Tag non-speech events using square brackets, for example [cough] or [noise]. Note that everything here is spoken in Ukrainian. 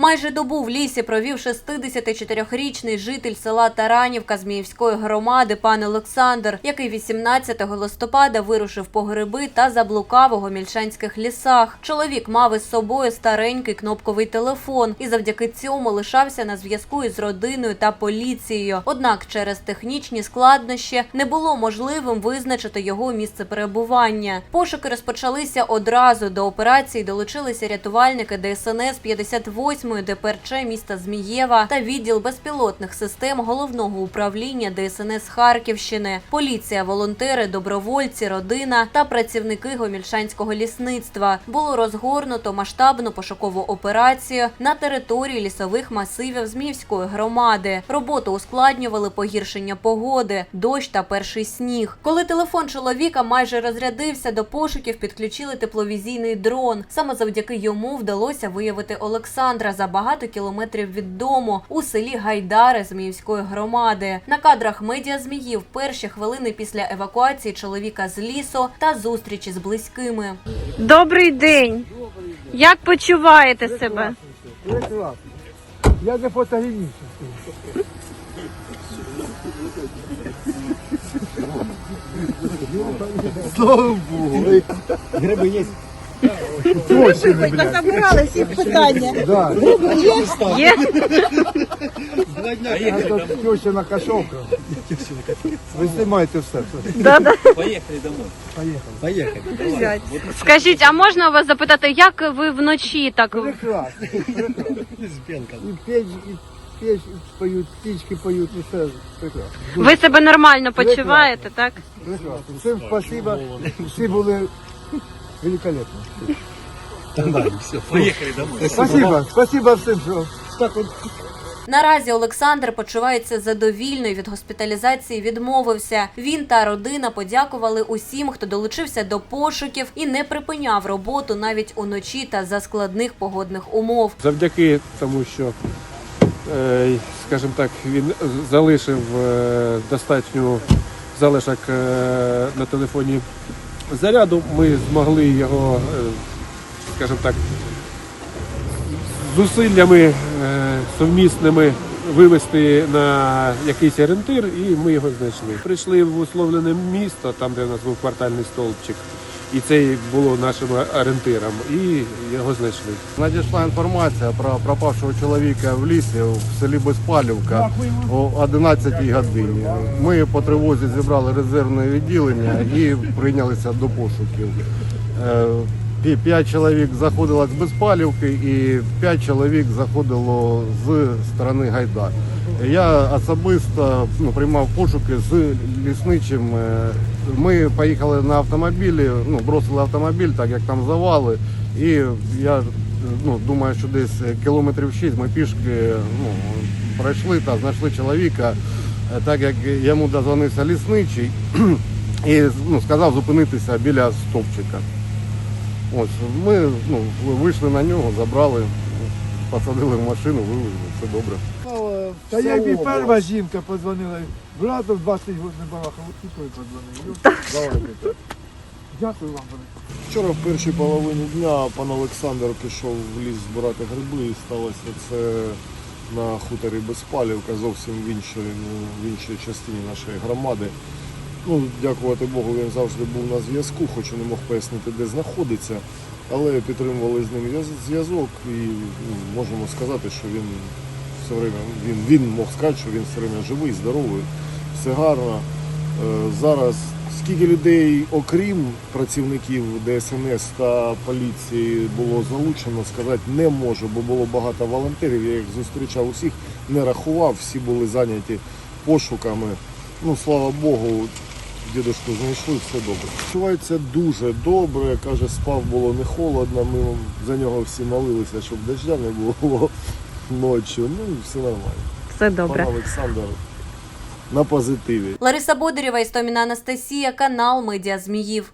Майже добу в лісі провів 64-річний житель села Таранівка Зміївської громади пан Олександр, який 18 листопада вирушив по гриби та заблукав у гомільчанських лісах. Чоловік мав із собою старенький кнопковий телефон і завдяки цьому лишався на зв'язку із родиною та поліцією. Однак через технічні складнощі не було можливим визначити його місце перебування. Пошуки розпочалися одразу. До операції долучилися рятувальники ДСНС 58-ї ДПРЧ міста Змієва та відділ безпілотних систем головного управління ДСНС Харківщини, поліція, волонтери, добровольці, родина та працівники гомільшанського лісництва. Було розгорнуто масштабну пошукову операцію на території лісових масивів Зміївської громади. Роботу ускладнювали погіршення погоди, дощ та перший сніг. Коли телефон чоловіка майже розрядився, до пошуків підключили тепловізійний дрон. Саме завдяки йому вдалося виявити Олександра за багато кілометрів від дому у селі Гайдари Зміївської громади. На кадрах медіа Зміїв перші хвилини після евакуації чоловіка з лісу та зустрічі з близькими. Добрий день. Як почуваєте себе? Прекрасно. Я не фотогенічний. Слава Богу. Гриби є? Точно, блядь. Забирали всі питання. Да. Є? А то тещина кашовка. Ви знімаєте все. Да-да. Поїхали. Скажіть, а можна у вас запитати, як ви вночі так? Прекрасно. І печь, і печь поють, птички поють, і все прекрасно. Ви себе нормально почуваєте, так? Прекрасно. Всім спасибо. Всі були великолепні. Спасибо, спасибо всім, що так от Наразі Олександр почувається задовільно і від госпіталізації відмовився. Він та родина подякували усім, хто долучився до пошуків і не припиняв роботу навіть уночі та за складних погодних умов. завдяки тому, що, е, скажімо так, він залишив е, достатньо залишок е, на телефоні заряду, ми змогли його, е, скажімо так, зусиллями совмісними вивести на якийсь орієнтир, і ми його знайшли. Прийшли в условлене місто, там де у нас був квартальний стовпчик, і це було нашим орієнтиром, і його знайшли. Надійшла інформація про пропавшого чоловіка в лісі в селі Безпалівка о 11 годині. Ми по тривозі зібрали резервне відділення і прийнялися до пошуків. Е, пі- П'ять чоловік заходило з Безпалівки і п'ять чоловік заходило з сторони Гайдар. Я особисто ну, приймав пошуки з лісничим. Е, Ми поїхали на автомобілі, ну, бросили автомобіль, так як там завали. І я ну, думаю, що десь кілометрів 6 ми пішки ну, пройшли та знайшли чоловіка, Е, так як йому дозвонився лісничий [clears throat] і ну, сказав зупинитися біля стовпчика. Ось ми ну, вийшли на нього, забрали, посадили в машину, вивезли, все добре. Та як і перша жінка подзвонила, брату 20 років не балакав, і той подзвонив. Дякую вам. Вчора в першій половині дня пан Олександр пішов в ліс збирати гриби і сталося це на хуторі Безпалівка, зовсім в іншій, ну, в іншій частині нашої громади. Ну, дякувати Богу, він завжди був на зв'язку, хоч і не мог пояснити, де знаходиться, але підтримували з ним зв'язок і ну, можемо сказати, що він все время, він, він мог сказати, що він все время живий, здоровий, все гарно. Е, Зараз скільки людей, окрім працівників ДСНС та поліції, було залучено, сказати не можу, бо було багато волонтерів. Я їх зустрічав усіх, не рахував, всі були зайняті пошуками. Ну, слава Богу, дідушку знайшли, все добре. Чувається дуже добре. Каже, спав було не холодно. Ми за нього всі молилися, щоб дождя не було [laughs] ночі. Ну, все нормально. Все добре. Пан Олександр на позитиві. Лариса Бодерєва, Істоміна Анастасія, канал Медіа Зміїв.